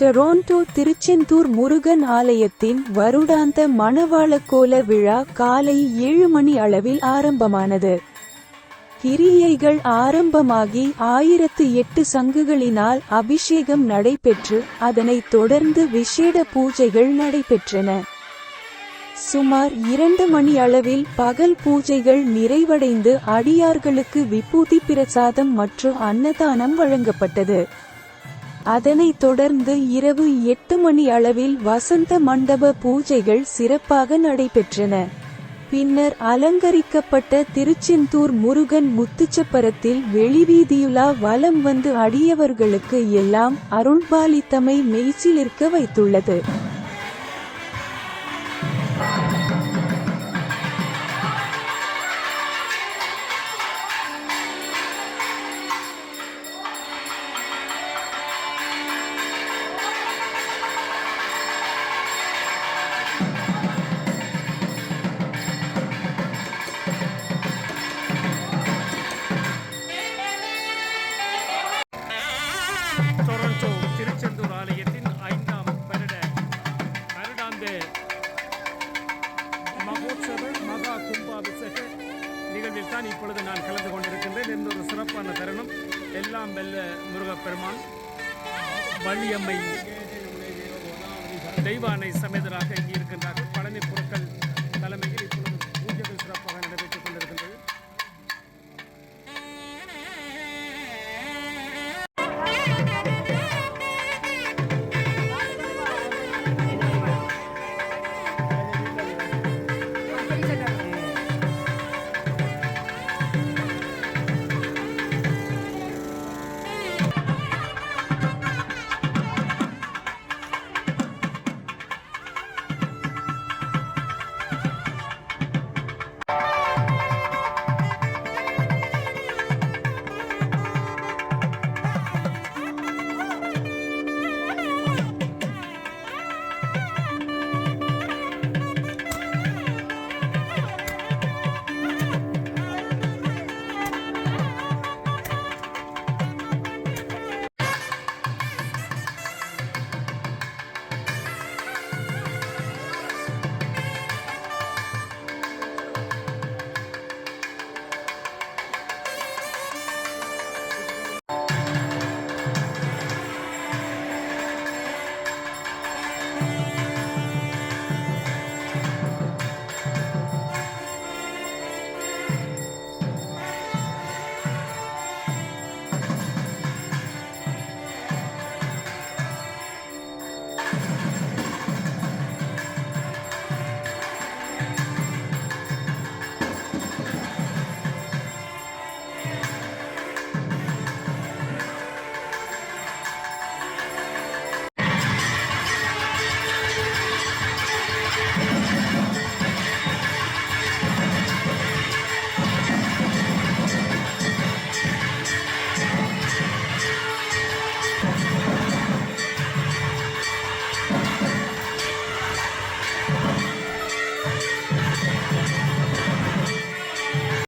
Toronto Tiruchendur Murugan ஆலயத்தின் வருடாந்த மணவாள கோல விழா காலை ஏழு மணி அளவில் ஆரம்பமானது. கிரியைகள் ஆரம்பமாகி ஆயிரத்து எட்டு சங்குகளினால் அபிஷேகம் நடைபெற்று அதனைத் தொடர்ந்து விசேட பூஜைகள் நடைபெற்றன. சுமார் இரண்டு மணி அளவில் பகல் பூஜைகள் நிறைவடைந்து அடியார்களுக்கு விபூதி பிரசாதம் மற்றும் அன்னதானம் வழங்கப்பட்டது. அதனைத் தொடர்ந்து இரவு எட்டு மணி அளவில் வசந்த மண்டப பூஜைகள் சிறப்பாக நடைபெற்றன. பின்னர் அலங்கரிக்கப்பட்ட திருச்செந்தூர் முருகன் முத்துச்சப்பரத்தில் வெளிவீதியுலா வலம் வந்து அடியவர்களுக்கு எல்லாம் அருள்பாலித்தமை மெய்சிலிருக்க வைத்துள்ளது. டொரண்டோ திருச்செந்தூர் ஆலயத்தின் ஐந்தாம் வருட வருடாந்த மகோத்சவ மகா கும்பாபிஷேக நிகழ்வில் தான் இப்பொழுது நான் கலந்து கொண்டிருக்கின்றேன் இன்னொரு சிறப்பான தருணம். எல்லாம் வெல்ல முருகப்பெருமான் வள்ளியம்மை தெய்வானை சமேதராக இங்கே இருக்கின்றார்கள் பழனி பொருட்கள்